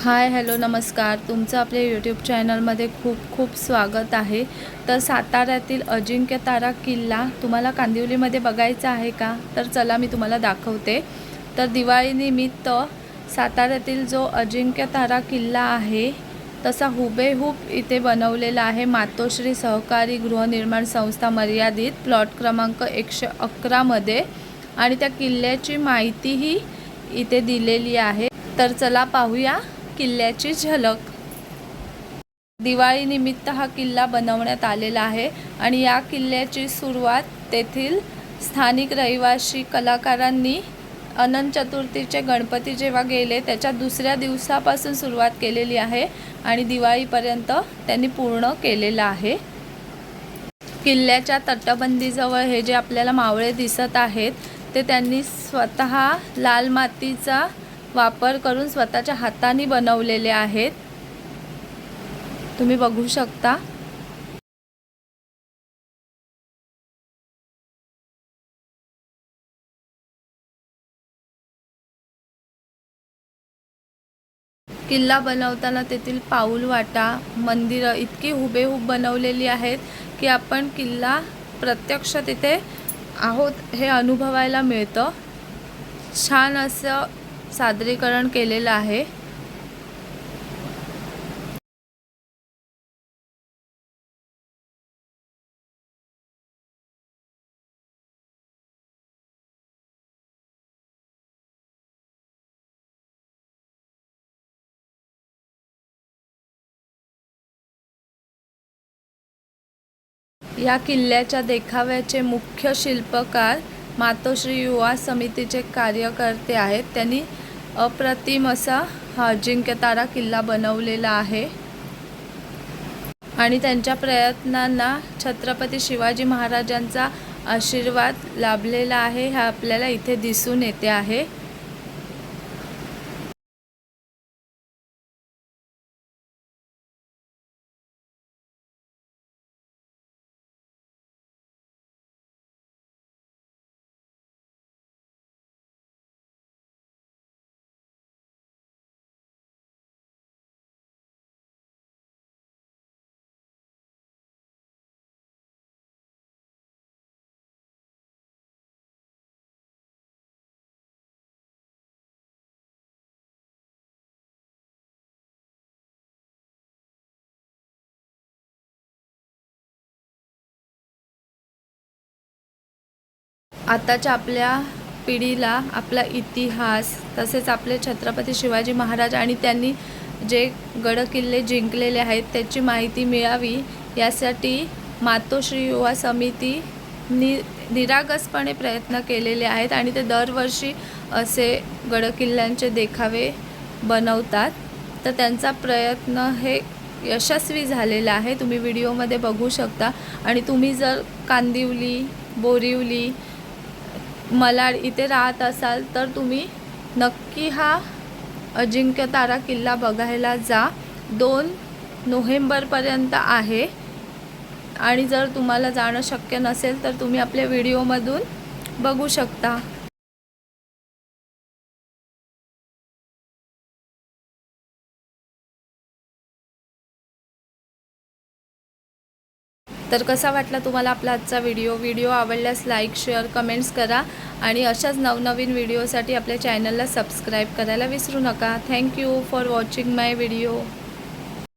Hi hello नमस्कार. तुमचं आपल्या यूट्यूब चॅनलमध्ये खूप खूप स्वागत आहे. तर साताऱ्यातील अजिंक्य तारा किल्ला तुम्हाला कांदिवलीमध्ये बघायचा आहे का? तर चला मी तुम्हाला दाखवते. तर दिवाळीनिमित्त साताऱ्यातील जो अजिंक्य तारा किल्ला आहे तसा हुबेहूब इथे बनवलेला आहे. मातोश्री सहकारी गृहनिर्माण संस्था मर्यादित प्लॉट क्रमांक एकशे अकरामध्ये आणि त्या किल्ल्याची माहितीही इथे दिलेली आहे. तर चला पाहूया. किल्ल्याची झलक. दिवाळीनिमित्त हा किल्ला बनवण्यात आलेला आहे आणि या किल्ल्याची सुरुवात तेथील स्थानिक रहिवासी कलाकारांनी अनंत चतुर्थीचे गणपती जेव्हा गेले त्याच्या दुसऱ्या दिवसापासून सुरुवात केलेली आहे आणि दिवाळीपर्यंत त्यांनी पूर्ण केलेलं आहे. किल्ल्याच्या तटबंदीजवळ हे जे आपल्याला मावळे दिसत आहेत ते त्यांनी स्वतः लाल मातीचा वापर करून स्वतःच्या हाताने बनवलेले आहेत. तुम्ही बघू शकता. किल्ला बनवताना तेथील पाऊल वाटा मंदिरं इतकी हुबेहूब बनवलेली आहेत की आपण किल्ला प्रत्यक्ष तिथे आहोत हे अनुभवायला मिळतं. छान असं सादरीकरण केलेलं आहे. या किल्ल्याच्या देखाव्याचे मुख्य शिल्पकार मातोश्री युवा समितीचे कार्यकर्ते आहेत. त्यांनी अप्रतिम असा हा अजिंक्य किल्ला बनवलेला आहे. आणि त्यांच्या प्रयत्नांना छत्रपती शिवाजी महाराजांचा आशीर्वाद लाभलेला आहे हा आपल्याला इथे दिसून येते आहे. आताच्या आपल्या पिढीला आपला इतिहास तसेच आपले छत्रपती शिवाजी महाराज आणि त्यांनी जे गडकिल्ले जिंकलेले आहेत त्याची माहिती मिळावी यासाठी मातोश्री युवा समिती नि निरागसपणे प्रयत्न केलेले आहेत आणि ते दरवर्षी असे गडकिल्ल्यांचे देखावे बनवतात. तर त्यांचा प्रयत्न हे यशस्वी झालेला आहे. तुम्ही व्हिडिओमध्ये बघू शकता. आणि तुम्ही जर कांदिवली बोरिवली मलाड इथे राहत असाल तर तुम्ही नक्की हा अजिंक्यतारा किल्ला बघायला जा. दोन नोव्हेंबरपर्यंत आहे. आणि जर तुम्हाला जाणं शक्य नसेल तर तुम्ही आपल्या व्हिडिओमधून बघू शकता. तर कसा वाटला तुम्हाला आपला आजचा व्हिडिओ व्हिडिओ आवडल्यास लाईक शेअर कमेंट्स करा आणि अशाच नवनवीन व्हिडिओसाठी आपल्या चॅनलला सबस्क्राईब करायला विसरू नका. Thank you for watching my video